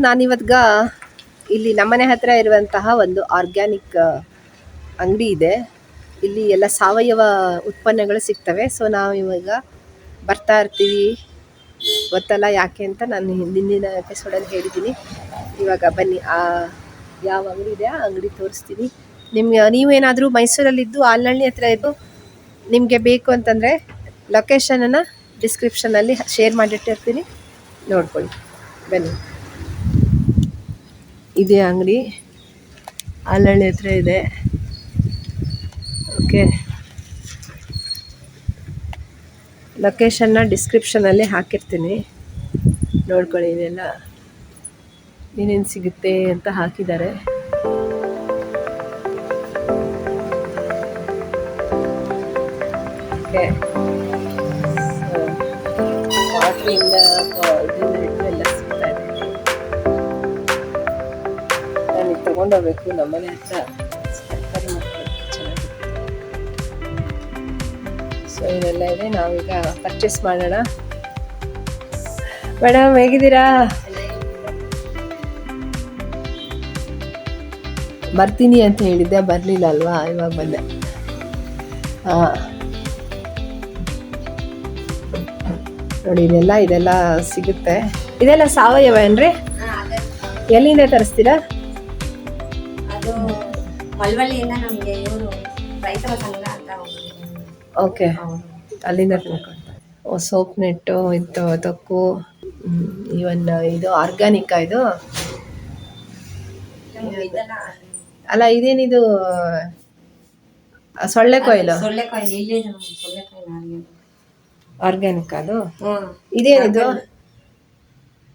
ನಾನಿವತ್ಗ ಇಲ್ಲಿ ನಮ್ಮನೆ ಹತ್ರ ಇರುವಂತಹ ಒಂದು ಆರ್ಗ್ಯಾನಿಕ್ ಅಂಗಡಿ ಇದೆ. ಇಲ್ಲಿ ಎಲ್ಲ ಸಾವಯವ ಉತ್ಪನ್ನಗಳು ಸಿಗ್ತವೆ. ಸೊ ನಾವು ಇವಾಗ ಬರ್ತಾ ಇರ್ತೀವಿ. ಗೊತ್ತಲ್ಲ ಯಾಕೆ ಅಂತ ನಾನು ಹಿಂದಿನ ಎಪಿಸೋಡಲ್ಲಿ ಹೇಳಿದ್ದೀನಿ. ಇವಾಗ ಬನ್ನಿ, ಆ, ಯಾವ ಅಂಗಡಿ ಇದೆ, ಆ ಅಂಗಡಿ ತೋರಿಸ್ತೀನಿ. ನಿಮ್ಗೆ ನೀವೇನಾದರೂ ಮೈಸೂರಲ್ಲಿದ್ದು ಆಲ್ನಳ್ಳಿ ಹತ್ರ ಇದ್ದು ನಿಮಗೆ ಬೇಕು ಅಂತಂದರೆ ಲೊಕೇಶನನ್ನು ಡಿಸ್ಕ್ರಿಪ್ಷನಲ್ಲಿ ಶೇರ್ ಮಾಡಿಟ್ಟಿರ್ತೀನಿ. ನೋಡ್ಕೊಳ್ಳಿ. ಬನ್ನಿ. ಇದೇ ಅಂಗಡಿ. ಹಾಲಹಳ್ಳಿ ಹತ್ರ ಇದೆ. ಓಕೆ ಲೊಕೇಶನ್ನ ಡಿಸ್ಕ್ರಿಪ್ಷನಲ್ಲಿ ಹಾಕಿರ್ತೀನಿ. ನೋಡ್ಕೊಳ್ಳಿ ಇದೆಲ್ಲ ಏನೇನು ಸಿಗುತ್ತೆ ಅಂತ ಹಾಕಿದ್ದಾರೆ. ಓಕೆ ತೊಗೊಂಡೋಗ್ಬೇಕು ನಮ್ಮನೆ ಹತ್ರ. ತರಕಾರಿ ಮಾಡ್ಕೊಳ್ಳೋಕ್ಕೆ ಚೆನ್ನಾಗಿರುತ್ತೆ. ಸೊ ಇದೆಲ್ಲ ಇದೆ. ನಾವೀಗ ಪರ್ಚೇಸ್ ಮಾಡೋಣ. ಮೇಡಮ್ ಹೇಗಿದ್ದೀರಾ? ಬರ್ತೀನಿ ಅಂತ ಹೇಳಿದ್ದೆ ಬರಲಿಲ್ಲ ಅಲ್ವಾ? ಇವಾಗ ಬಂದೆ. ಹಾಂ. ನೋಡಿ ಇದೆಲ್ಲ ಇದೆಲ್ಲ ಸಿಗುತ್ತೆ. ಇದೆಲ್ಲ ಸಾವಯವ ಏನ್ರಿ? ಎಲ್ಲಿಂದ ತರಿಸ್ತೀರಾ? ಮಳವಳ್ಳಿಯಿಂದ ನಮಗೆ ಇವರು ರೈತರ ಸಂಘ ಅಂತ ಓಕೆ ಅಲ್ಲಿಂದ ತಿಳ್ಕೊಳ್ತಾರೆ ಸೋಪ್ ನೆಟ್ಟು ಇದು ತಕ್ಕು ಇವನ್ ಇದು ಆರ್ಗ್ಯಾನಿಕ್ ಇದು? ಅಲ್ಲ ಇದೇನಿದು ಸೊಳ್ಳೆ ಕೊಯ್ಲು? ಇಲ್ಲಿ ಸೊಳ್ಳೆಕಾಯಿ ನಾರಿಗೆ ಆರ್ಗ್ಯಾನಿಕ್ ಅದು? ಇದೇನಿದು?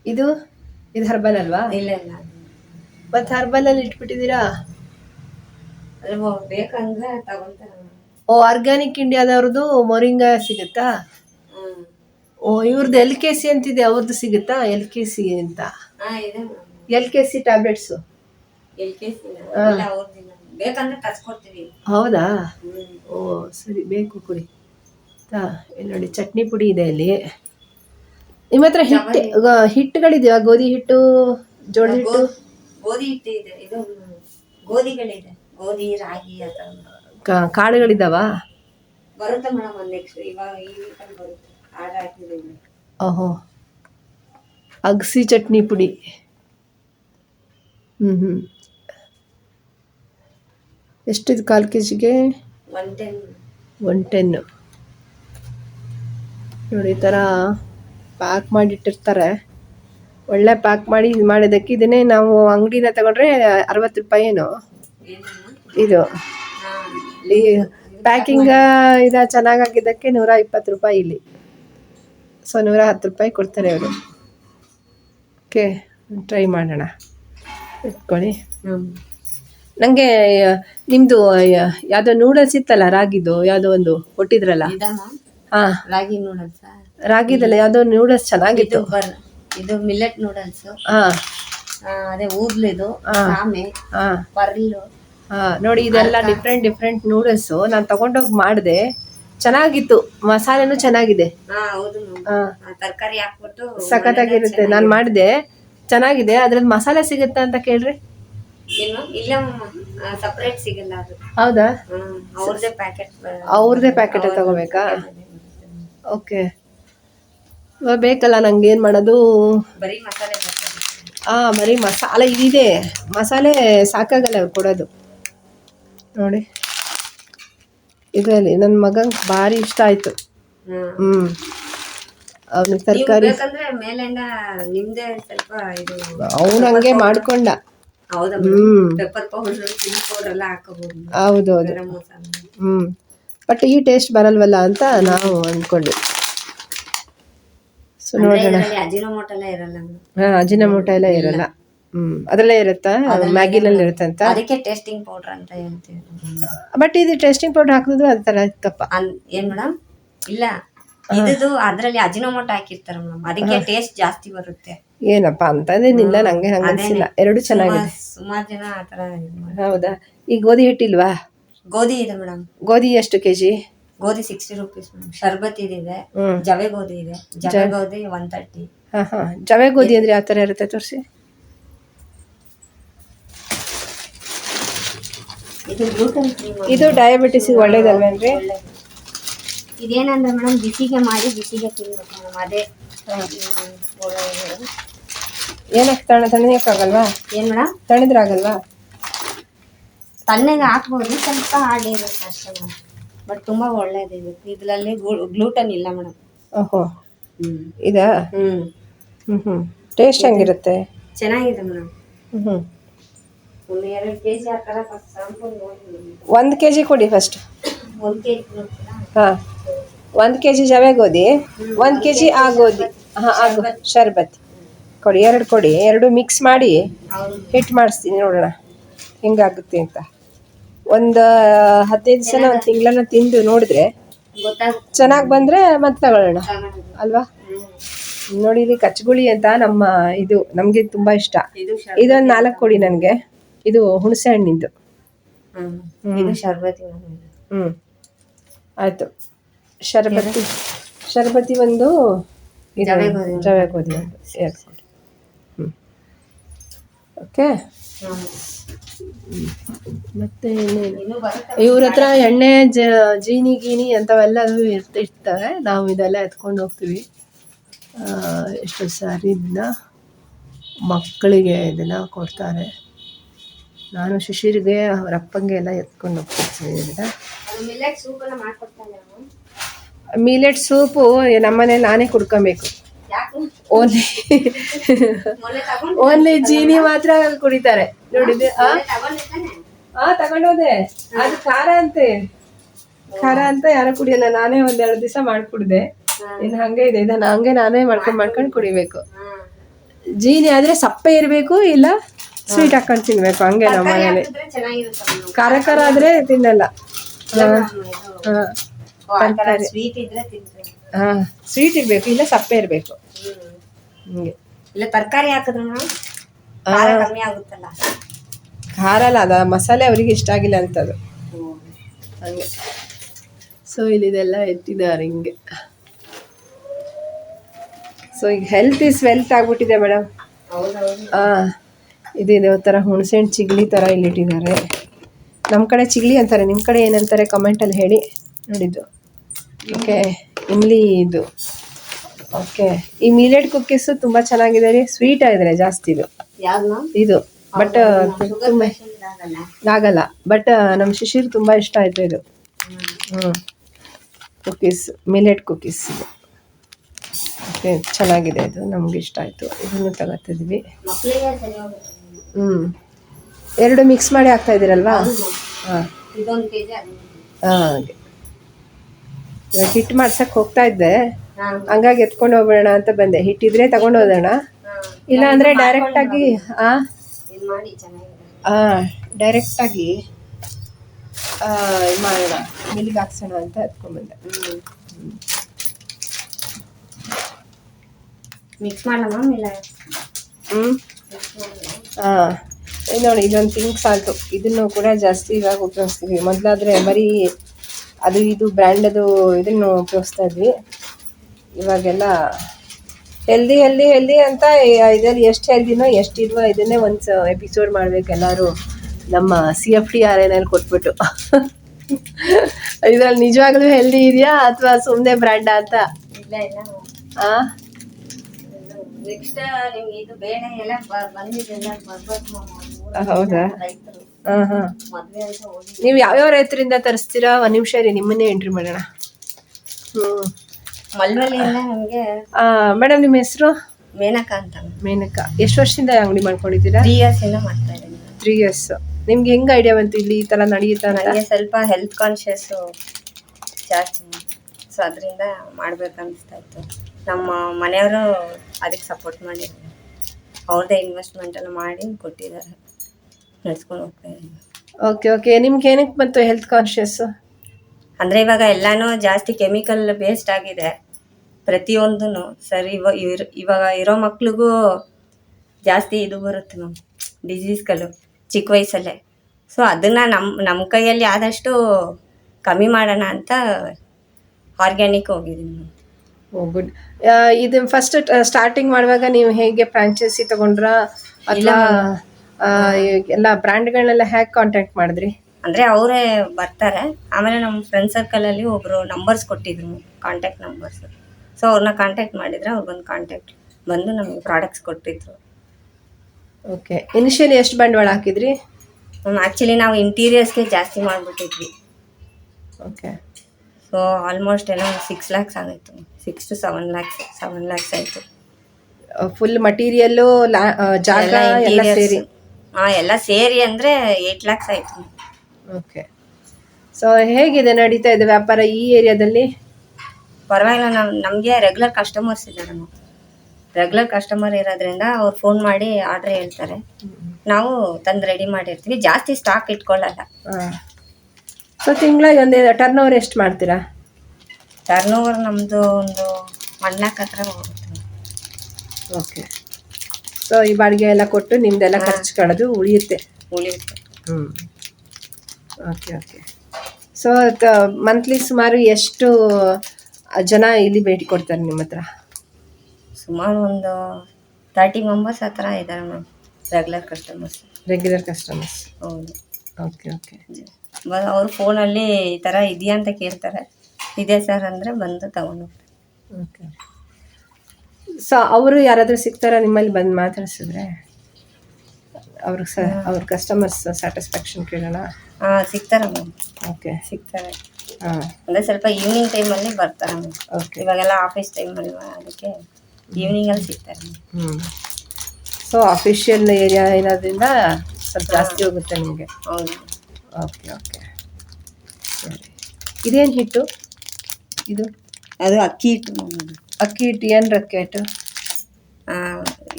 ಇದು? ಇದು ಹರ್ಬಲ್ ಅಲ್ವಾ? ಇಲ್ಲ ಇಲ್ಲ. ಮತ್ತೆ ಹರ್ಬಲ್ ಅಲ್ಲಿ ಇಟ್ಬಿಟ್ಟಿದ್ದೀರಾ? ಬೇಕಂದ್ರೆ ತಗೊಂತಾರೆ ಓ ಆರ್ಗ್ಯಾನಿಕ್ ಇಂಡಿಯಾದವ್ರದ್ದು ಮೊರಿಂಗಾ ಸಿಗುತ್ತಾ? ಓ ಇವ್ರದ್ದು ಎಲ್ ಕೆ ಸಿ ಅಂತಿದೆ ಅವ್ರದ್ದು ಸಿಗುತ್ತಾ ಎಲ್ ಕೆ ಸಿ ಅಂತ? L K C tablets L K C ಇಲ್ಲ ಅವ್ರದ್ದಿಲ್ಲ ಬೇಕಂದ್ರೆ ತರ್ಸ್ಕೊಡ್ತೀವಿ. ಹೌದಾ? ಓ ಸರಿ ಬೇಕು ಕುಡಿ. ತಾ ಇಲ್ಲಿ ನೋಡಿ ಚಟ್ನಿ ಪುಡಿ ಇದೆ ಇಲ್ಲಿ ನಿಮ್ಮ ಹತ್ರ ಹಿಟ್ಟು ಹಿಟ್ಟುಗಳಿದೆಯಾ? ಗೋಧಿ ಹಿಟ್ಟು ಜೋಳದ ಹಿಟ್ಟು? ಗೋಧಿ ಹಿಟ್ಟು ಇದೆ. ಇದು ಗೋಧಿಗಳಿದೆ. ಗೋಧಿ ರಾಗಿ ಆ ಥರ ಕಾಳುಗಳಿದಾವಾ ಬರುತ್ತೆ ಮೇಡಮ್ ಒಂದು ನೆಕ್ಸ್ಟ್ ಇವಾಗ ಈ ವೀಕಲ್ಲಿ ಬರುತ್ತೆ. ಆರ್ಡರ್ ಹಾಕಿದ್ದೀವಿ ಓಹೋ. ಅಗಸಿ ಚಟ್ನಿ ಪುಡಿ. ಹ್ಞೂ ಹ್ಞೂ ಎಷ್ಟಿದು ಕಾಲು ಕೆ ಜಿಗೆ ಒನ್ ಟೆನ್ ಒನ್ ಟೆನ್ನು ನೋಡಿ ಈ ಥರ ಪ್ಯಾಕ್ ಮಾಡಿಟ್ಟಿರ್ತಾರೆ. ಒಳ್ಳೆ ಪ್ಯಾಕ್ ಮಾಡಿ ಇದು ಮಾಡಿದ್ದಕ್ಕೆ ಇದನ್ನೇ ನಾವು ಅಂಗಡಿನ ತಗೊಂಡ್ರೆ ಅರವತ್ತು ರೂಪಾಯಿ ಏನು ಇದು ಈ ಪ್ಯಾಕಿಂಗ್ ಇದು ಚೆನ್ನಾಗಾಗಿದ್ದಕ್ಕೆ ನೂರ ಇಪ್ಪತ್ತು ರೂಪಾಯಿ ಇಲ್ಲಿ. ಸೊ ನೂರ ಹತ್ತು ರೂಪಾಯಿ ಕೊಡ್ತಾರೆ ಅವರು ಓಕೆ ಟ್ರೈ ಮಾಡೋಣ. ಇಟ್ಕೊಳ್ಳಿ. ಹ್ಞೂ ನನಗೆ ನಿಮ್ಮದು ಯಾವುದೋ ನೂಡಲ್ಸ್ ಇತ್ತಲ್ಲ ರಾಗಿದು ಯಾವುದೋ ಒಂದು ಕೊಟ್ಟಿದ್ರಲ್ಲ? ಹಾಂ. ರಾಗಿ ನೂಡಲ್ಸ್ ರಾಗಿದಲ್ಲ ಯಾವುದೋ ನೂಡಲ್ಸ್ ಚೆನ್ನಾಗಿತ್ತು. ಇದು ಮಿಲೆಟ್ ನೂಡಲ್ಸ್ ಹಾಂ. ಅದೇ ಹಾಂ. ಪರ್ಲು. ನೋಡಿ ಇದೆಲ್ಲ ಡಿಫ್ರೆಂಟ್ ಡಿಫ್ರೆಂಟ್ ನೂಡಲ್ಸ್ ನಾನು ತಗೊಂಡೋಗಿ ಮಾಡಿದೆ. ಚೆನ್ನಾಗಿತ್ತು. ಮಸಾಲೆನೂ ಚೆನ್ನಾಗಿದೆ. ತರಕಾರಿ ಹಾಕ್ಬಿಟ್ಟು ಸಖತ್ತಾಗಿರುತ್ತೆ. ನಾನು ಮಾಡಿದೆ. ಚೆನ್ನಾಗಿದೆ. ಅದ್ರಲ್ಲಿ ಮಸಾಲೆ ಸಿಗುತ್ತಾ ಅಂತ ಕೇಳ್ರಿ. ಇಲ್ಲ ಸಪ್ರೇಟ್ ಸಿಗಲ್ಲ ಅದು. ಹೌದಾ? ಅವ್ರದೇ ಪ್ಯಾಕೆಟ್ ಪ್ಯಾಕೆಟ್ ತಗೋಬೇಕಾ? ಓಕೆ. ಬೇಕಲ್ಲ ನಂಗೆ ಏನು ಮಾಡೋದು? ಬರೀ ಮಸಾಲೆ ಹಾಂ ಬರೀ ಮಸಾಲೆ. ಇದೆ ಮಸಾಲೆ ಸಾಕಾಗಲ್ಲ ಅವ್ರು ಕೊಡೋದು. ನೋಡಿ. ಇದರಲ್ಲಿ ನನ್ನ ಮಗಂಗೆ ಭಾರಿ ಇಷ್ಟ ಆಯಿತು. ಹ್ಮ್. ಹ್ಞೂ ಅವನಿಗೆ ತರಕಾರಿ ಬೇಕಂದ್ರೆ ಮೇಲಿಂದ ನಿಮ್ದೇ ಸ್ವಲ್ಪ ಇದು ಅವನು ಹಂಗೆ ಮಾಡ್ಕೊಂಡ. ಹೌದಾ ಪೆಪ್ಪರ್ ಪೌಡರ್ ಚಿಲ್ಲಿ ಪೌಡರ್ ಎಲ್ಲ ಹಾಕೋಬಹುದು ಹೌದು ಹ್ಞೂ ಬಟ್ ಈ ಟೇಸ್ಟ್ ಬರಲ್ವಲ್ಲ ಅಂತ ನಾವು ಅಂದ್ಕೊಂಡ್ವಿ. ಸೊ ನೋಡೋಣ. ಅಜಿನೋಮೋಟ ಎಲ್ಲ ಇರಲ್ಲ. ಹಾಂ ಅಜಿನಮೋಟ ಎಲ್ಲ ಇರಲ್ಲ. ಅದರಲ್ಲೇ ಇರುತ್ತಾ? ಮ್ಯಾಗಿನಲ್ಲಿ ಇರುತ್ತೆ? ಅಂತ ಅದಕ್ಕೆ ಟೇಸ್ಟಿಂಗ್ ಪೌಡರ್ ಅಂತ ಹೇಳ್ತೀವಿ. ಬಟ್ ಇದು ಟೇಸ್ಟಿಂಗ್ ಪೌಡರ್ ಹಾಕಿದ್ರು ಅದು ತರ ಇತ್ತಪ್ಪ. ಅನ್ ಏನ್ ಮೇಡಮ್ ಇಲ್ಲ. ಇದು ಅದ್ರಲ್ಲಿ ಅಜಿನೋಮೋಟ ಹಾಕಿರ್ತಾರ ಮೇಡಮ್ ಅದಕ್ಕೆ ಟೇಸ್ಟ್ ಜಾಸ್ತಿ ಬರುತ್ತೆ. ಏನಪ್ಪ ಅಂತದೇನಿಲ್ಲ ನಂಗೆ ಹಂಗ ಅನಿಸಿಲ್ಲ ಎರಡು ಚೆನ್ನಾಗಿದೆ. ಸುಮಾರು ಜನ ಆತರ ಇದ್ ಮಾಡ್ತಾರೆ. ಹೌದಾ? ಈ ಗೋಧಿ ಹಿಟ್ಟಿಲ್ವಾ? ಗೋಧಿ ಇದೆ ಮೇಡಮ್ ಗೋಧಿ ಎಷ್ಟು ಕೆಜಿ? ಗೋಧಿ ಸಿಕ್ಸ್ಟಿ ರುಪೀಸ್ ಮೇಡಮ್ ಶರ್ಬತ್ ಇದೆ ಹ್ಮ್. ಜವೆ ಗೋಧಿ ಇದೆ. ಜವೆ ಗೋಧಿ ಒನ್ ತರ್ಟಿ ಹಾ ಹಾ. ಜವೆ ಗೋಧಿ ಅಂದ್ರೆ ಯಾವ ತರ ಇರುತ್ತೆ ತೋರಿಸಿ? ಇದು ಗ್ಲೂಟನ್ ಫ್ರೀ ಇದು ಡಯಾಬಿಟಿಸಿಗೆ ಒಳ್ಳೇದಲ್ವೇನ್ರಿ ಇದೇನಂದ್ರೆ ಮೇಡಮ್ ಬಿಸಿಗೆ ಮಾಡಿ ಬಿಸಿಗೆ ತಿನ್ಬೇಕು ಮೇಡಮ್ ಅದೇ. ಏನಕ್ಕೆ ತಣ ತಣ್ಣಕ್ಕಾಗಲ್ವಾ ಏನ್ ಮೇಡಮ್? ತಣಿದ್ರಾಗಲ್ವಾ ತಣ್ಣಗೆ ಹಾಕ್ಬೋದು ಸ್ವಲ್ಪ ಹಾರ್ಡ್ ಇರುತ್ತೆ ಅಷ್ಟೇ ಮೇಡಮ್. ಬಟ್ ತುಂಬಾ ಒಳ್ಳೇದಿದೆ. ಇದರಲ್ಲಿ ಗ್ಲೂಟನ್ ಇಲ್ಲ ಮೇಡಮ್. ಓಹೋ. ಇದಾ? ಹ್ಮ್. ಹ್ಞೂ ಹ್ಞೂ ಟೇಸ್ಟ್ ಹೆಂಗಿರುತ್ತೆ? ಚೆನ್ನಾಗಿದೆ ಮೇಡಮ್. ಹ್ಞೂ ಹ್ಞೂ ಒಂದು ಕೆ ಜಿ ಕೊಡಿ ಫಸ್ಟ್ ಹಾಂ. ಒಂದು ಕೆ ಜಿ ಜವೆ ಗೋಧಿ ಒಂದು ಕೆ ಜಿ ಆ ಗೋಧಿ ಹಾಂ ಆಗು ಶರ್ಬತ್. ಕೊಡಿ ಎರಡು ಕೊಡಿ ಎರಡು ಮಿಕ್ಸ್ ಮಾಡಿ ಹಿಟ್ಟು ಹಿಟ್ ಮಾಡಿಸ್ತೀನಿ ನೋಡೋಣ. ಹೆಂಗಾಗುತ್ತೆ ಅಂತ. ಒಂದು ಹದಿನೈದು ಸಲ ಒಂದು ತಿಂಗಳನ್ನ ತಿಂದು ನೋಡಿದ್ರೆ ಚೆನ್ನಾಗಿ ಬಂದರೆ ಮತ್ತೆ ತಗೊಳ್ಳೋಣ. ಅಲ್ವಾ. ನೋಡಿ ಇಲ್ಲಿ ಕಚ್ಗುಳಿ ಅಂತ ನಮ್ಮ ಇದು ನಮಗೆ ತುಂಬ ಇಷ್ಟ. ಇದೊಂದು ನಾಲ್ಕು ಕೊಡಿ ನನಗೆ. ಇದು ಹುಣಸೆ ಹಣ್ಣಿಂದು. ಇದು ಶರ್ಬತಿ ಹ್ಞೂ ಆಯಿತು. ಶರಬತ್ತಿ ಶರಬತ್ತಿ ಒಂದು ಜವೆ ಗೋಧಿ ಒಂದು. ಜವೆ ಎರಡು ಕೊಡಿ ಹ್ಞೂ ಓಕೆ ಮತ್ತೆ ಇವ್ರ ಹತ್ರ ಎಣ್ಣೆ ಜ ಜೀನಿ ಗೀನಿ ಅಂಥವೆಲ್ಲ ಇರ್ತ ಇರ್ತವೆ. ನಾವು ಇದೆಲ್ಲ ಎತ್ಕೊಂಡು ಹೋಗ್ತೀವಿ. ಎಷ್ಟು ಸಾರಿ ಇದನ್ನ ಮಕ್ಕಳಿಗೆ ಇದನ್ನು ಕೊಡ್ತಾರೆ. ನಾನು ಶಿಶಿರಿಗೆ ಅವ್ರ ಅಪ್ಪಂಗೆ ಎಲ್ಲ ಎತ್ಕೊಂಡು ಹೋಗ್ತೀನಿ ಮಿಲೆಟ್ ಸೂಪ್ ನಮ್ಮನೇಲಿ ನಾನೇ ಕುಡ್ಕೊಬೇಕು. ಓನ್ಲಿ ಓನ್ಲಿ ಜೀನಿ ಮಾತ್ರ ಕುಡಿತಾರೆ. ನೋಡಿದ್ರೆ? ಮೊನ್ನೆ ತಗೊಂಡೋದೆ. ಅದು ಖಾರ ಅಂತೆ. ಖಾರ ಅಂತ ಯಾರು ಕುಡಿಯಲ್ಲ. ನಾನೇ ಒಂದೆರಡು ದಿವಸ ಮಾಡ್ಕೊಡ್ದೆ. ಇನ್ನು ಹಂಗೆ ಇದೆ. ಇದನ್ನ ಹಂಗೆ ನಾನೇ ಮಾಡ್ಕೊಂಡು ಮಾಡ್ಕೊಂಡು ಕುಡಿಬೇಕು. ಜೀನಿ ಆದ್ರೆ ಸಪ್ಪೆ ಇರಬೇಕು ಇಲ್ಲ ಸ್ವೀಟ್ ಹಾಕೊಂಡು ತಿನ್ಬೇಕು ಹಂಗೆ ನಮ್ಮ ಮನೇಲಿ. ಖಾರ ಖಾರ ಆದ್ರೆ ತಿನ್ನಲ್ಲ. ಹಾ. ಸ್ವೀಟ್ ಇರ್ಬೇಕು ಇಲ್ಲ ಸಪ್ಪೆ ಇರಬೇಕು. ಹಂಗೆ. ಇಲ್ಲ ತರಕಾರಿ ಹಾಕಿದ್ರೆ ಖಾರ ಕಮ್ಮಿ ಆಗುತ್ತಲ್ಲ. ಖಾರ ಅಲ್ಲ ಅದ ಮಸಾಲೆ ಅವರಿಗೆ ಇಷ್ಟ ಆಗಿಲ್ಲ ಅಂತದು. ಹಂಗೆ. ಸೊ ಇಲ್ಲಿದೆಲ್ಲ ಎತ್ತಿದ್ದಾರೆ ಹಿಂಗೆ. ಸೊ ಈಗ ಹೆಲ್ತ್ ಇಸ್ ವೆಲ್ತ್ ಆಗ್ಬಿಟ್ಟಿದೆ ಮೇಡಮ್ ಹಾಂ ಇದು ಇದೇ ಥರ ಹುಣಸೆಹಣ್ಣು ಚಿಗ್ಲಿ ಥರ ಇಲ್ಲಿಟ್ಟಿದ್ದಾರೆ ನಮ್ಮ ಕಡೆ ಚಿಗ್ಲಿ ಅಂತಾರೆ ನಿಮ್ಮ ಕಡೆ ಏನಂತಾರೆ ಕಮೆಂಟಲ್ಲಿ ಹೇಳಿ ನೋಡಿದ್ದು. ಓಕೆ ಇಮ್ಲಿ ಇದು. ಓಕೆ ಈ ಮಿಲೆಟ್ ಕುಕ್ಕೀಸು ತುಂಬ ಚೆನ್ನಾಗಿದೆ ರೀ ಸ್ವೀಟ್ ಆಗಿದ್ರೆ ಜಾಸ್ತಿ ಇದು. ಇದು ಬಟ್ ಆಗಲ್ಲ. ಬಟ್ ನಮ್ಮ ಶಿಶಿರ್ ತುಂಬ ಇಷ್ಟ ಆಯಿತು ಇದು. ಹ್ಞೂ ಕುಕ್ಕೀಸ್ ಮಿಲೆಟ್ ಕುಕ್ಕೀಸ್ ಇದು. ಓಕೆ ಚೆನ್ನಾಗಿದೆ ಇದು ನಮ್ಗೆ ಇಷ್ಟ ಆಯಿತು. ಇದನ್ನು ತಗೋತಿದ್ವಿ ಹ್ಞೂ ಎರಡು ಮಿಕ್ಸ್ ಮಾಡಿ ಹಾಕ್ತಾ ಇದ್ದೀರಲ್ವಾ? ಹಾಂ. ಹಾಂ ಹಾಗೆ. ಇವಾಗ ಹಿಟ್ಟು ಮಾಡ್ಸಕ್ಕೆ ಹೋಗ್ತಾ ಇದ್ದೆ. ಹಂಗಾಗಿ ಎತ್ಕೊಂಡು ಹೋಗೋಣ ಅಂತ ಬಂದೆ. ಹಿಟ್ಟಿದ್ರೆ ತಗೊಂಡು ಹೋಗೋಣ. ಇಲ್ಲ ಅಂದರೆ ಡೈರೆಕ್ಟಾಗಿ ಹಾಂ ಹಾಂ ಡೈರೆಕ್ಟಾಗಿ ಇದು ಮಾಡೋಣ. ಮಿಲ್ಗೆ ಹಾಕ್ಸೋಣ ಅಂತ ಎತ್ಕೊಂಡ್ಬಂದೆ. ಮಿಕ್ಸ್ ಮಾಡೋಣ ಹ್ಞೂ? ಹಾಂ ನೋಡಿ ಇದೊಂದು ಪಿಂಕ್ ಸಾಲ್ಟು ಇದನ್ನು ಕೂಡ ಜಾಸ್ತಿ ಇವಾಗ ಉಪಯೋಗಿಸ್ತೀವಿ. ಮೊದಲಾದರೆ ಬರೀ ಅದು ಇದು ಬ್ರ್ಯಾಂಡದು ಇದನ್ನು ಉಪಯೋಗಿಸ್ತಾ ಇದ್ವಿ. ಇವಾಗೆಲ್ಲ ಹೆಲ್ದಿ ಹೆಲ್ದಿ ಹೆಲ್ದಿ ಅಂತ ಇದರಲ್ಲಿ ಎಷ್ಟು ಹೆಲ್ದಿನೋ ಎಷ್ಟು ಇಲ್ವೋ ಇದನ್ನೇ ಒಂದು ಎಪಿಸೋಡ್ ಮಾಡ್ಬೇಕು ಎಲ್ಲರೂ. ನಮ್ಮ C F D R N L ಕೊಟ್ಬಿಟ್ಟು. ಇದರಲ್ಲಿ ನಿಜವಾಗ್ಲೂ ಹೆಲ್ದಿ ಇದೆಯಾ ಅಥವಾ ಸುಮ್ಮನೆ ಬ್ರ್ಯಾಂಡಾ ಅಂತ? ಇಲ್ಲ ಇಲ್ಲ. ಹಾಂ ನೆಕ್ಸ್ಟ್ ನಿಮ್ಗೆ ಇದು ಬೇಳೆ ಎಲ್ಲ ಬ- ಬಂದಿದ್ದೆಲ್ಲ ಬರ್ಬೇಕು ಹೌದಾ? ರೈತರು. ಹಾಂ ಹಾಂ. ಮದ್ವೆ ಅಂತ ಹೋಗಿ ನೀವು ಯಾವ್ಯಾವ ರೈತರಿಂದ ತರಿಸ್ತೀರಾ? ಒಂದು ನಿಮಿಷ ರೀ ನಿಮ್ಮನ್ನೇ ಎಂಟ್ರಿ ಮಾಡೋಣ. ಹ್ಞೂ ಮಲ್ವಳ್ಳಿಯಿಂದ ನಮಗೆ ಮೇಡಮ್ ನಿಮ್ಮ ಹೆಸರು? ಮೇನಕ ಅಂತ. ಮೇನಕ. ಎಷ್ಟು ವರ್ಷದಿಂದ ಅಂಗಡಿ ಮಾಡ್ಕೊಂಡಿದ್ದೀರಾ? ತ್ರೀ ಇಯರ್ಸ್ ಇಂದ ಮಾಡ್ತಾ ಇದ್ದೀನಿ. ತ್ರೀ ಇಯರ್ಸ್ ನಿಮ್ಗೆ ಹೆಂಗೆ ಐಡಿಯಾ ಬಂತು ಇಲ್ಲಿ ಈ ಥರ ನಡೆಯುತ್ತಾ ನನಗೆ ಸ್ವಲ್ಪ ಹೆಲ್ತ್ ಕಾನ್ಶಿಯಸ್ ಜಾಸ್ತಿ. ಸೊ ಅದರಿಂದ ಮಾಡ್ಬೇಕು ಇತ್ತು. ನಮ್ಮ ಮನೆಯವರು ಅದಕ್ಕೆ ಸಪೋರ್ಟ್ ಮಾಡಿ. ಅವ್ರದ್ದೇ ಇನ್ವೆಸ್ಟ್ಮೆಂಟ್ ಎಲ್ಲ ಮಾಡಿ ಕೊಟ್ಟಿದ್ದಾರೆ. ನಡ್ಸ್ಕೊಂಡು ಹೋಗ್ತಾ ಇದ್ದೀನಿ. ಓಕೆ ಓಕೆ ನಿಮ್ಗೆ ಏನಕ್ಕೆ ಬಂತು ಹೆಲ್ತ್ ಕಾನ್ಷಿಯಸ್ ಅಂದರೆ ಇವಾಗ ಎಲ್ಲನೂ ಜಾಸ್ತಿ ಕೆಮಿಕಲ್ ಬೇಸ್ಡ್ ಆಗಿದೆ. ಪ್ರತಿಯೊಂದೂ ಸರಿ ಇವ ಇವಾಗ ಇರೋ ಮಕ್ಳಿಗೂ ಜಾಸ್ತಿ ಇದು ಬರುತ್ತೆ ಮ್ಯಾಮ್. ಡಿಸೀಸ್ಗಳು ಚಿಕ್ಕ ವಯಸ್ಸಲ್ಲೇ. ಸೊ ಅದನ್ನು ನಮ್ಮ ನಮ್ಮ ಕೈಯಲ್ಲಿ ಆದಷ್ಟು ಕಮ್ಮಿ ಮಾಡೋಣ ಅಂತ ಆರ್ಗ್ಯಾನಿಕ್ ಹೋಗಿದ್ದೀನಿ ಮ್ಯಾಮ್. ಓ ಗುಡ್ ಇದು ಫಸ್ಟ್ ಸ್ಟಾರ್ಟಿಂಗ್ ಮಾಡುವಾಗ ನೀವು ಹೇಗೆ ಫ್ರಾಂಚೈಸಿ ತಗೊಂಡ್ರ ಅಥವಾ ಎಲ್ಲ ಬ್ರ್ಯಾಂಡ್ಗಳನ್ನೆಲ್ಲ ಹೇಗೆ ಕಾಂಟ್ಯಾಕ್ಟ್ ಮಾಡಿದ್ರಿ? ಅಂದರೆ ಅವರೇ ಬರ್ತಾರೆ. ಆಮೇಲೆ ನಮ್ಮ ಫ್ರೆಂಡ್ ಸರ್ಕಲಲ್ಲಿ ಒಬ್ಬರು ನಂಬರ್ಸ್ ಕೊಟ್ಟಿದ್ರು ಕಾಂಟ್ಯಾಕ್ಟ್ ನಂಬರ್ಸ್ ಸೊ ಅವ್ರನ್ನ ಕಾಂಟ್ಯಾಕ್ಟ್ ಮಾಡಿದರೆ ಅವ್ರು ಬಂದು ಕಾಂಟ್ಯಾಕ್ಟ್ ಬಂದು ನಮಗೆ ಪ್ರಾಡಕ್ಟ್ಸ್ ಕೊಟ್ಟಿದ್ರು. ಓಕೆ ಇನಿಷಿಯಲಿ ಎಷ್ಟು ಬಂಡವಾಳ ಹಾಕಿದ್ರಿ? ಆ್ಯಕ್ಚುಲಿ ನಾವು ಇಂಟೀರಿಯರ್ಸ್ಗೆ ಜಾಸ್ತಿ ಮಾಡಿಬಿಟ್ಟಿದ್ವಿ. ಓಕೆ ಸೊ ಆಲ್ಮೋಸ್ಟ್ ಏನೋ ಸಿಕ್ಸ್ ಲ್ಯಾಕ್ಸ್ ಆಗೋಯ್ತು. Six to seven lakhs seven lakhs ಆಯಿತು. ಫುಲ್ ಮಟೀರಿಯಲ್ಲು ಜಾಗ ಎಲ್ಲ ಸೇರಿ? ಹಾಂ ಎಲ್ಲ ಸೇರಿ ಅಂದರೆ ಏಯ್ಟ್ ಲ್ಯಾಕ್ಸ್ ಆಯಿತು. ಓಕೆ ಸೊ ಹೇಗಿದೆ ನಡೀತಾ ಇದೆ ವ್ಯಾಪಾರ ಈ ಏರಿಯಾದಲ್ಲಿ? ಪರವಾಗಿಲ್ಲ ನಮ್ಮ ನಮಗೆ ರೆಗ್ಯುಲರ್ ಕಸ್ಟಮರ್ಸ್ ಇದ್ದಾರೆ ನಾವು ರೆಗ್ಯುಲರ್ ಕಸ್ಟಮರ್ ಇರೋದ್ರಿಂದ ಅವ್ರು ಫೋನ್ ಮಾಡಿ ಆರ್ಡ್ರ್ ಹೇಳ್ತಾರೆ. ನಾವು ತಂದು ರೆಡಿ ಮಾಡಿರ್ತೀವಿ. ಜಾಸ್ತಿ ಸ್ಟಾಕ್ ಇಟ್ಕೊಳ್ಳಲ್ಲ. ಸೊ ತಿಂಗಳಿಗೆ ಒಂದು ಟರ್ನ್ ಓವರ್ ಎಷ್ಟು ಮಾಡ್ತೀರಾ? ಟರ್ನ್ ಓವರ್ ನಮ್ಮದು ಒಂದು ಮಣ್ಣಾಕ ಹತ್ರ ಹೋಗುತ್ತೆ. ಓಕೆ ಸೊ ಈ ಬಾಡಿಗೆ ಎಲ್ಲ ಕೊಟ್ಟು ನಿಮ್ದೆಲ್ಲ ಖರ್ಚು ಕಳೆದು ಉಳಿಯುತ್ತೆ. ಉಳಿಯುತ್ತೆ. ಹ್ಞೂ ಓಕೆ ಓಕೆ ಸೊ ಮಂತ್ಲಿ ಸುಮಾರು ಎಷ್ಟು ಜನ ಇಲ್ಲಿ ಭೇಟಿ ಕೊಡ್ತಾರೆ ನಿಮ್ಮ ಹತ್ರ? ಸುಮಾರು ಒಂದು ತರ್ಟಿ ಮೆಂಬರ್ಸ್ ಹತ್ರ ಇದ್ದಾರೆ ma'am regular customers regular customers ಹೌದು. ಓಕೆ ಓಕೆ ಅವ್ರ ಫೋನಲ್ಲಿ ಈ ಥರ ಇದೆಯಾ ಅಂತ ಕೇಳ್ತಾರೆ. ಇದೆ ಸರ್ ಅಂದರೆ ಬಂದು ತಗೊಂಡು ಓಕೆ. ಸೊ ಅವರು ಯಾರಾದರೂ ಸಿಗ್ತಾರಾ ನಿಮ್ಮಲ್ಲಿ ಬಂದು ಮಾತಾಡಿಸಿದ್ರೆ? ಅವ್ರಿಗೆ ಸ ಅವ್ರ ಕಸ್ಟಮರ್ಸ್ ಸ್ಯಾಟಿಸ್ಫ್ಯಾಕ್ಷನ್ ಕೇಳೋಣ? ಹಾಂ ಸಿಗ್ತಾರೆ ಮ್ಯಾಮ್ ಓಕೆ. ಸಿಗ್ತಾರೆ. ಹಾಂ. ಅಂದರೆ ಸ್ವಲ್ಪ ಈವ್ನಿಂಗ್ ಟೈಮಲ್ಲಿ ಬರ್ತಾರೆ ಮ್ಯಾಮ್ ಓಕೆ. ಇವಾಗೆಲ್ಲ ಆಫೀಸ್ ಟೈಮಲ್ಲಿ ಅದಕ್ಕೆ ಈವ್ನಿಂಗಲ್ಲಿ ಸಿಗ್ತಾರೆ ಮ್ಯಾಮ್ ಹ್ಞೂ ಸೊ ಅಫಿಷಿಯಲ್ ಏರಿಯಾ ಇರೋದ್ರಿಂದ ಸ್ವಲ್ಪ ಜಾಸ್ತಿ ಹೋಗುತ್ತೆ ನಿಮಗೆ? ಹೌದು. ಓಕೆ ಓಕೆ ಸರಿ. ಇದೇನು ಹಿಟ್ಟು? ಇದು? ಅದು ಅಕ್ಕಿ ಹಿಟ್ಟು ಅಕ್ಕಿ ಹಿಟ್ಟು ಏನು ರಕ್ಕೆ ಹಿಟ್ಟು?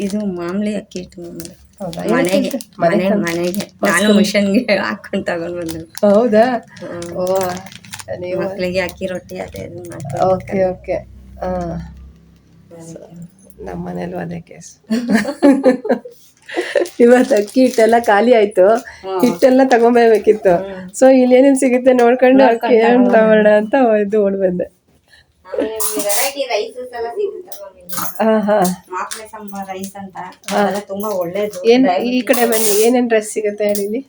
ಇದು ಮಾಮೂಲಿ ಅಕ್ಕಿ ಹಿಟ್ಟು ಮಾಮೂಲಿ. ಹೌದಾ? ಮನೆಗೆ ಮನೆ ಮನೆ ಮನೆಗೆ ನಾನು ಮಿಷನ್ಗೆ ಹಾಕೊಂಡು ತಗೊಂಡು ಬಂದು. ಹೌದಾ? ಓ ನೀವು ಮಕ್ಕಳಿಗೆ ಅಕ್ಕಿ ರೊಟ್ಟಿ ಅದೇ ಓಕೆ ಓಕೆ. ನಮ್ಮ ಮನೇಲೂ ಅದೇ ಕೇಸ್. ಇವತ್ತು ಅಕ್ಕಿ ಹಿಟ್ಟೆಲ್ಲ ಖಾಲಿ ಆಯ್ತು. ಹಿಟ್ಟೆಲ್ಲ ತಗೊಂಬೇಕಿತ್ತು ಸೊ ಇಲ್ಲಿ ಏನೇನು ಸಿಗುತ್ತೆ ನೋಡ್ಕೊಂಡು ಅಕ್ಕಿ ಏನು ತಗೋಣ ಅಂತ ಇದು ಓಡ್ ಬಂದೆ. ಏನ್ ರೈಸ್ ಈ ಕಡೆ ಬನ್ನಿ ಏನೇನ್ ಡ್ರೆಸ್ ಸಿಗುತ್ತೆ ಹೇಳಿ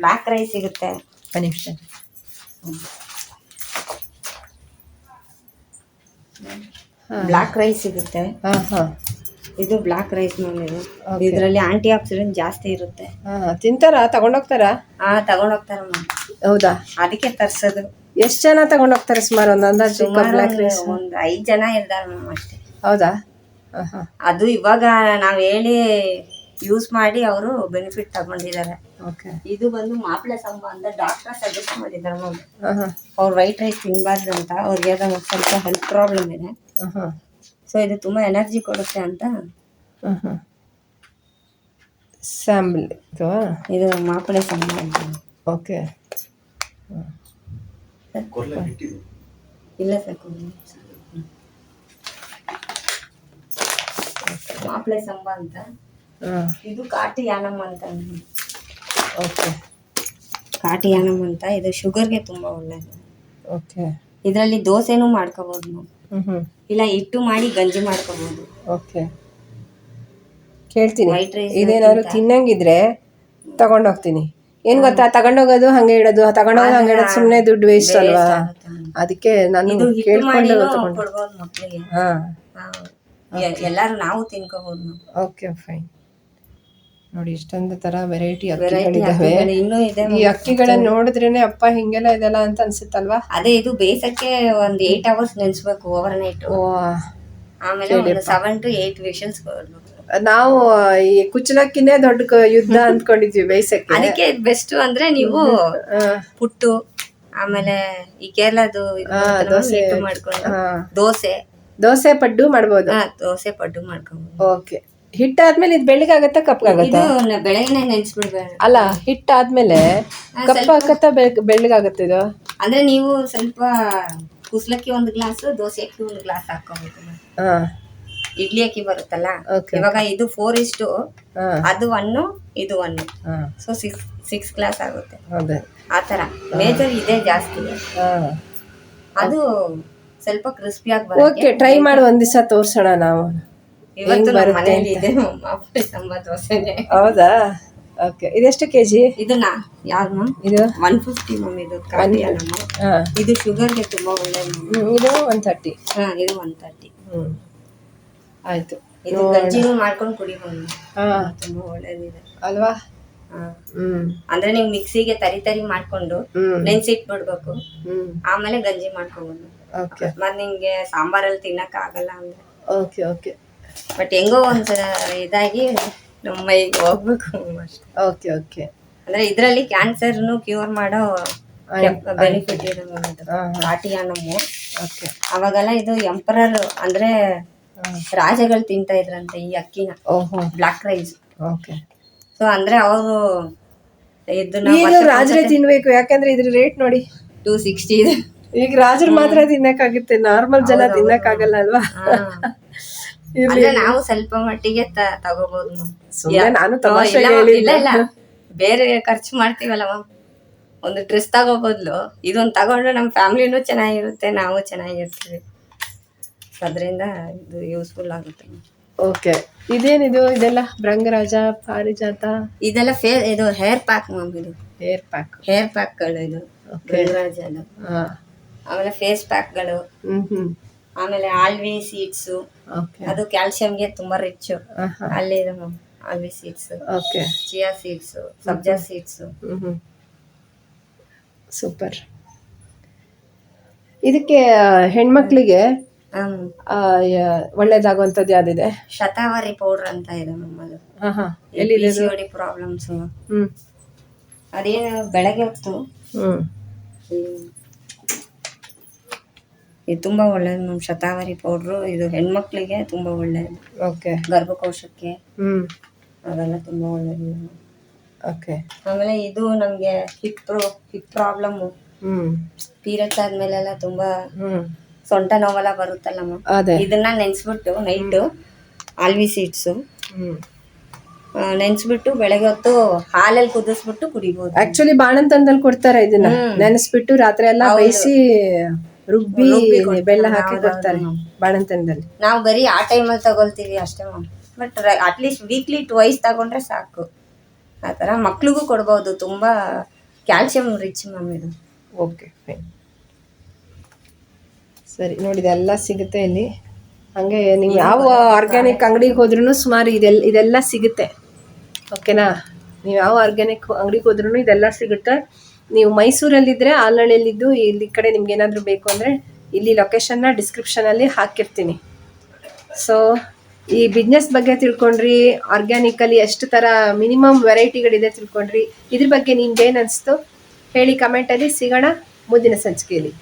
ಬ್ಲಾಕ್ ರೈಸ್ ಸಿಗುತ್ತೆ. ಬ್ಲಾಕ್ ನಿಮಿಷ. ರೈಸ್ ಸಿಗುತ್ತೆ. ಹಾ ಹಾಂ. ಇದು ಬ್ಲಾಕ್ ರೈಸ್ ಮ್ಯಾಮ್ ಇದು. ಇದರಲ್ಲಿ ಆಂಟಿ ಆಕ್ಸಿಡೆಂಟ್ ಜಾಸ್ತಿ ಇರುತ್ತೆ. ತಿಂತಾರ? ತಗೊಂಡೋಗ್ತಾರಾ? ಹಾ ತಗೊಂಡೋಗ್ತಾರೆ ಮ್ಯಾಮ್ ಹೌದಾ? ಅದಕ್ಕೆ ತರ್ಸೋದು. ಎಷ್ಟು ಜನ ತಗೊಂಡೋಗ್ತಾರೆ ಸುಮಾರು ಒಂದು ಅಂದಾಜು ಬ್ಲಾಕ್ ರೈಸ್ ಒಂದು ಐದ್ ಜನ ಇರ್ತಾರೆ ಮ್ಯಾಮ್ ಅಷ್ಟೇ. ಹೌದಾ? ಅದು ಇವಾಗ ನಾವ್ ಹೇಳಿ ಯೂಸ್ ಮಾಡಿ ಅವರು ಬೆನಿಫಿಟ್ ತಗೊಂಡಿದ್ದಾರೆ ಓಕೆ ಇದು ಬಂದು ಮಾಪ್ಲೆ ಸಂಬಂಧ ಅಂತ ಡಾಕ್ಟರ್ ಸಜೆಸ್ಟ್ ಮಾಡಿದ್ದಾರೆ ಮ್ಯಾಮ್ ಅವ್ರು ವೈಟ್ ರೈಸ್ ತಿನ್ಬಾರ್ದು ಅಂತ. ಅವ್ರಿಗೆ ಸ್ವಲ್ಪ ಹೆಲ್ತ್ ಪ್ರಾಬ್ಲಮ್ ಇದೆ. ಸೊ ಇದು ತುಂಬ ಎನರ್ಜಿ ಕೊಡುತ್ತೆ ಅಂತ. ಹಾಂ ಹಾಂ ಸ್ಯಾಂಬಲ್ ಇದು ಇದು ಮಾಪಳೆ ಸಾಂಬಲ್ ಅಂತ. ಓಕೆ ಇಲ್ಲ ಸಾಕು ಮಾಪ್ಳೆ ಸಾಂಬ ಅಂತ. ಹಾಂ. ಇದು ಕಾಟಿ ಯಾನಮ್ಮ ಅಂತ ಓಕೆ ಕಾಟಿ ಯಾನಮ್ಮ ಅಂತ. ಇದು ಶುಗರ್ಗೆ ತುಂಬಾ ಒಳ್ಳೇದು. ಓಕೆ ಇದರಲ್ಲಿ ದೋಸೆನೂ ಮಾಡ್ಕೋಬಹುದು ನಾವು. ಇಲ್ಲ ಇಟ್ಟು ಮಾಡಿ ಗಂಜಿ ಮಾಡ್ಕೋಬಹುದು ಓಕೆ. ಕೇಳ್ತೀನಿ. White rice ಇದೇನಾದ್ರು ತಿನ್ನಂಗಿದ್ರೆ ತಗೊಂಡೋಗ್ತೀನಿ. ಏನ್ ಗೊತ್ತಾ? ತಗೊಂಡೋಗೋದು ಹಂಗೆ ಇಡೋದು ತಗೊಂಡೋಗೋದು ಹಂಗೆ ಇಡೋದು ಸುಮ್ಮನೆ ದುಡ್ಡು ವೇಸ್ಟ್ ಅಲ್ವಾ? ಅದಕ್ಕೆ ನಾನು ಇದು ಹಿಟ್ಟು ಕೇಳ್ಕೊಂಡು ತಗೊಂಡು. ಕೊಡ್ಬೋದು ಹಾಂ. ಎಲ್ಲಾರು ನಾವು ತಿನ್ಕೋಬಹುದು ಓಕೆ ಫೈನ್ ನೋಡಿ ಇಷ್ಟೊಂದು ತರ ವೆರೈಟಿ ಅಕ್ಕಿಗಳಿದಾವೆ ಇನ್ನೂ ಇದೆ ಈ ಅಕ್ಕಿಗಳನ್ನ ನೋಡಿದ್ರೇನೆ ಅಪ್ಪ ಹಿಂಗೆಲ್ಲ ಇದೆಲ್ಲ ಅಂತ ಅನ್ಸುತ್ತಲ್ವಾ? ಅದೇ ಇದು ಬೇಸಕ್ಕೆ ಒಂದ್ ಏಟ್ ಅವರ್ಸ್ ನೆನ್ಸ್ಬೇಕು ಓವರ್ ನೈಟ್ ಆಮೇಲೆ ಒಂದು ಸೆವೆನ್ ಟು ಏಟ್ ವಿಷನ್ಸ್ ನಾವು ಈ ಕುಚ್ಚಲಕ್ಕಿನೇ ದೊಡ್ಡ ಕ- ಯುದ್ಧ ಅಂದ್ಕೊಂಡಿದ್ವಿ ಬೇಸಕ್ಕೆ. ಅದಕ್ಕೆ ಬೆಸ್ಟ್ ಅಂದ್ರೆ ನೀವು ಪುಟ್ಟು ಆಮೇಲೆ ಈ ಕೇರಳದು ಇದು ಬರುತ್ತಲ್ಲ ದೋಸೆ. ಹಿಟ್ಟು ಮಾಡ್ಕೊಂಡು. ದೋಸೆ. ದೋಸೆ ಪಡ್ಡು ಮಾಡ್ಬೋದು. ಹಾ ದೋಸೆ ಪಡ್ಡು ಮಾಡ್ಕೊಂಡು ಓಕೆ. ಹಿಟ್ಟಾದ್ಮೇಲೆ ಇದು ಬೆಳ್ಳಗಾಗತ್ತಾ ಕಪ್ಪಗಾಗತ್ತಾ ಇದು ಬೆಳಗ್ಗೆನೆ ನೆನ್ಸ್ಬಿಡ್ಬೇಡ ಅಲ್ಲ ಹಿಟ್ಟಾದ್ಮೇಲೆ ಕಪ್ಪಾಗತ್ತಾ ಬೆಳ್ಳಗಾಗತ್ತೆ ಇದು? ಅಂದ್ರೆ ನೀವು ಸ್ವಲ್ಪ ಕುಸ್ಲಕ್ಕಿ ಒಂದು ಗ್ಲಾಸ್ ದೋಸೆ ಅಕ್ಕಿ ಒಂದು ಗ್ಲಾಸ್ ಹಾಕೋಬೇಕು ಹಾ. ಇಡ್ಲಿ ಅಕ್ಕಿ ಬರುತ್ತಲ್ಲ? ಇವಾಗ ಇದು ಫೋರ್ ಇಷ್ಟು ಅದು ಒನ್ನು ಇದು one so six six glass ಆಗುತ್ತೆ. ಹೌದು ಆ ಥರ. ಮೇಜರ್ ಇದೆ ಜಾಸ್ತಿ. ಅದು ಸ್ವಲ್ಪ ಕ್ರಿಸ್ಪಿಯಾಗಿ ಓಕೆ ಟ್ರೈ ಮಾಡಿ ಒಂದ್ ದಿವಸ ತೋರ್ಸೋಣ ನಾವು. ಇವತ್ತು ನಮ್ಮ ಮನೆಯಲ್ಲಿ ಇದೆ ಮಾಮೂಲಿ ದೋಸೆ ದೋಸೆನೆ. ಹೌದಾ? ಓಕೆ ಇದೆಷ್ಟು ಕೆ ಜಿ ಇದನ್ನ ಯಾರು ಮ್ಯಾಮ್? ಇದು? ಒನ್ ಫಿಫ್ಟಿ ಮ್ಯಾಮ್ ಇದು ಖಾಲಿ ಅಲ್ಲಮ್ಮ ಇದು ಶುಗರ್ಗೆ ತುಂಬಾ ಒಳ್ಳೇದು ಇದು ಒನ್ ತರ್ಟಿ ಹಾ ಇದು ಒನ್ ತರ್ಟಿ ಹ್ಞೂ ಆಯಿತು. ಇದು ಗಂಜಿನೂ ಮಾಡ್ಕೊಂಡು ಕುಡಿಬೋದು ma'am. ಹಾಂ. ತುಂಬಾ ಒಳ್ಳೇದಿದೆ. ಅಲ್ವಾ. ಅಂದ್ರೆ ನೀವು ಮಿಕ್ಸಿಗೆ ತರಿ ತರಿ ಮಾಡ್ಕೊಂಡು ನೆನ್ಸಿಟ್ಬಿಡ್ಬೇಕು. ಆಮೇಲೆ ಗಂಜಿ ಮಾಡ್ಕೊಬೋದು. ಓಕೆ ಮತ್ ನಿಂಗೆ ಸಾಂಬಾರಲ್ಲಿ ತಿನ್ನಕ್ ಆಗಲ್ಲ ಅಂದ್ರೆ. ಓಕೆ ಓಕೆ ಬಟ್ ಹೆಂಗೋ ಒಂದು ಇದಾಗಿ ನಮ್ಮ ಮೈಗೆ ಹೋಗ್ಬೇಕು ಅಷ್ಟೇ. ಓಕೆ ಓಕೆ ಅಂದ್ರೆ ಇದರಲ್ಲಿ ಕ್ಯಾನ್ಸರ್ನು ಕ್ಯೂರ್ ಮಾಡೋ ಬೆನಿಫಿಟ್ ಇದೆ ಕಾಟಿಯ ನಮ್ಮ ಓಕೆ ಅವಾಗೆಲ್ಲ ಇದು ಎಂಪರರ್ ಅಂದ್ರೆ ರಾಜಗಳು ತಿಂತಾ ಇದ್ರಂತೆ ಈ ಅಕ್ಕಿನ. ಓಹೋ. ಬ್ಲಾಕ್ ರೈಸ್ ಓಕೆ ಸೊ ಅಂದ್ರೆ ಅವರು ಇದನ್ನ ರಾಜರೇ ತಿನ್ಬೇಕು ಯಾಕಂದ್ರೆ ಇದ್ರ ರೇಟ್ ನೋಡಿ. ಟೂ ಸಿಕ್ಸ್ಟಿ ಇದೆ. ಈಗ ರಾಜರು ಮಾತ್ರ ತಿನ್ನಕ್ಕಾಗುತ್ತೆ ನಾರ್ಮಲ್ ಜನ ತಿನ್ನಕ್ಕಾಗಲ್ಲ ಅಲ್ವಾ? ಅಂದ್ರೆ ನಾವು ಸ್ವಲ್ಪ ಮಟ್ಟಿಗೆ ತಗೋಬಹುದು. ಸುಮ್ನೆ ನಾನು ತಮಾಷೆಗೆ ಇಲ್ಲ ಹೇಳಿದ್ದು. ಇಲ್ಲ ಇಲ್ಲ. ಬೇರೆ ಖರ್ಚು ಮಾಡ್ತೀವಲ್ಲ ಮ್ಯಾಮ್ ಒಂದು ಡ್ರೆಸ್ ತಗೋ ಬದ್ಲು ಇದೊಂದು ತಗೊಂಡ್ರೆ ನಮ್ಮ ಫ್ಯಾಮಿಲಿನೂ ಚೆನ್ನಾಗಿರುತ್ತೆ ನಾವು ಚೆನ್ನಾಗಿರ್ತೀವಿ. ಅದರಿಂದ ಇದು ಯೂಸ್ಫುಲ್ ಆಗುತ್ತೆ. ಓಕೆ. ಇದೇನಿದು? ಇದೆಲ್ಲ ಭೃಂಗರಾಜ ಪಾರಿಜಾತ? ಇದೆಲ್ಲ ಫೇ ಇದು ಹೇರ್ ಪ್ಯಾಕ್ ಮ್ಯಾಮ್ ಇದು. Hair pack. ಹೇರ್ ಪ್ಯಾಕ್ಗಳು ಇದು. ಗಂಗರಾಜಲು ಹಾ. ಆಮೇಲೆ ಫೇಸ್ ಪ್ಯಾಕ್ಗಳು. ಹ್ಮ್ ಹ್ಮ್. ಆಮೇಲೆ ಆಲ್ವಿ ಸೀಡ್ಸು. ಓಕೆ ಅದು ಕ್ಯಾಲ್ಸಿಯಂಗೆ ತುಂಬಾ ರಿಚ್. ಅಲ್ಲಿ ಇದೆ ಮ್ಯಾಮ್ ಆಲ್ವಿ ಸೀಡ್ಸ್. ಓಕೆ ಚಿಯಾ ಸೀಡ್ಸ್ ಸಬ್ಜಾ ಸೀಡ್ಸ್. ಸೂಪರ್ ಇದಕ್ಕೆ ಹೆಣ್ಮಕ್ಳಿಗೆ ಒಳ್ಳೇದಾಗುವಂತದ್ದು ಯಾವ್ದಿದೆ? ಶತಾವರಿ ಪೌಡರ್ ಅಂತ ಇದೆ ಮ್ಯಾಮ್ ಅದು? ಎಲ್ಲಿದೆ ಪ್ರಾಬ್ಲಮ್ಸ್ ಅದೇನು ಬೆಳಗ್ಗೆ ಹೊತ್ತು. ಹ್ಮ್. ಇದು ತುಂಬಾ ಒಳ್ಳೇದು ಮ್ಯಾಮ್ ಶತಾವರಿ ಪೌಡ್ರು ಇದು ಹೆಣ್ಮಕ್ಳಿಗೆ ತುಂಬಾ ಒಳ್ಳೇದು ಓಕೆ. ಗರ್ಭಕೋಶಕ್ಕೆ ಹ್ಮ್. ಅವೆಲ್ಲ ತುಂಬಾ ಒಳ್ಳೇದು. ಓಕೆ. ಆಮೇಲೆ ಇದು ನಮ್ಗೆ ಹಿಪ್ ಪ್ರೋ ಹಿಪ್ ಪ್ರಾಬ್ಲಮ್ಮು ಹ್ಮ್. ಪೀರಿಯಡ್ಸ್ ಆದ್ಮೇಲೆಲ್ಲ ತುಂಬಾ ಹ್ಮ್. ಸೊಂಟ ನೋವೆಲ್ಲ ಬರುತ್ತಲ್ಲ ಮ್ಯಾಮ್? ಅದೇ. ಇದನ್ನ ನೆನ್ಸ್ಬಿಟ್ಟು ನೈಟು ಆಲ್ವಿ ಸೀಡ್ಸು ಹ್ಮ್. ನೆನ್ಸ್ಬಿಟ್ಟು ಬೆಳಗ್ಗೆ ಹೊತ್ತು ಹಾಲಲ್ಲಿ ಕುದಿಸ್ಬಿಟ್ಟು ಕುಡಿಬೋದು. ಆಕ್ಚುಲಿ ಬಾಣಂತನದಲ್ಲಿ ಕೊಡ್ತಾರೆ ಇದನ್ನ. ನೆನೆಸ್ಬಿಟ್ಟು ರಾತ್ರಿ ಎಲ್ಲ ಬೇಯಿಸಿ ರುಬ್ಬಿ ಬೆಲ್ಲ ಹಾಕಿ ಕೊಡ್ತಾರೆ ಬಾಣಂತನದಲ್ಲಿ ನಾವು ಬರೀ ಆ ಟೈಮಲ್ಲಿ ತಗೊಳ್ತೀವಿ ಅಷ್ಟೇ ma'am but at least weekly twice ತಗೊಂಡ್ರೆ ಸಾಕು. ಆ ಥರ ಮಕ್ಳಿಗೂ ಕೊಡ್ಬೋದು. ತುಂಬಾ ಕ್ಯಾಲ್ಸಿಯಂ ರಿಚ್ ಮ್ಯಾಮ್ ಇದು. ಓಕೆ ಫೈನ್ ಸರಿ ನೋಡಿ ಇದೆಲ್ಲ ಸಿಗುತ್ತೆ ಇಲ್ಲಿ. ಹಂಗೆ ನೀವು ಯಾವ ಆರ್ಗ್ಯಾನಿಕ್ ಅಂಗಡಿಗೆ ಹೋದ್ರೂ ಸುಮಾರು ಇದೆಲ್ಲ ಇದೆಲ್ಲ ಸಿಗುತ್ತೆ. ಓಕೆನಾ ನೀವು ಯಾವ ಆರ್ಗ್ಯಾನಿಕ್ ಅಂಗಡಿಗೆ ಹೋದ್ರೂ ಇದೆಲ್ಲ ಸಿಗುತ್ತೆ. ನೀವು ಮೈಸೂರಲ್ಲಿದ್ದರೆ ಆಲ್ನಳ್ಳಿಯಲ್ಲಿದ್ದು ಇಲ್ಲಿ ಕಡೆ ನಿಮ್ಗೆ ಏನಾದರೂ ಬೇಕು ಅಂದರೆ ಇಲ್ಲಿ ಲೊಕೇಶನ್ನ ಡಿಸ್ಕ್ರಿಪ್ಷನಲ್ಲಿ ಹಾಕಿರ್ತೀನಿ. ಸೊ ಈ ಬಿಸ್ನೆಸ್ ಬಗ್ಗೆ ತಿಳ್ಕೊಂಡ್ರಿ ಆರ್ಗ್ಯಾನಿಕಲ್ಲಿ ಎಷ್ಟು ಥರ ಮಿನಿಮಮ್ ವೆರೈಟಿಗಳಿದೆ ತಿಳ್ಕೊಂಡ್ರಿ. ಇದ್ರ ಬಗ್ಗೆ ನಿಮ್ಗೇನು ಅನಿಸ್ತು? ಹೇಳಿ ಕಮೆಂಟಲ್ಲಿ ಸಿಗೋಣ ಮುಂದಿನ ಸಂಚಿಕೆಯಲ್ಲಿ.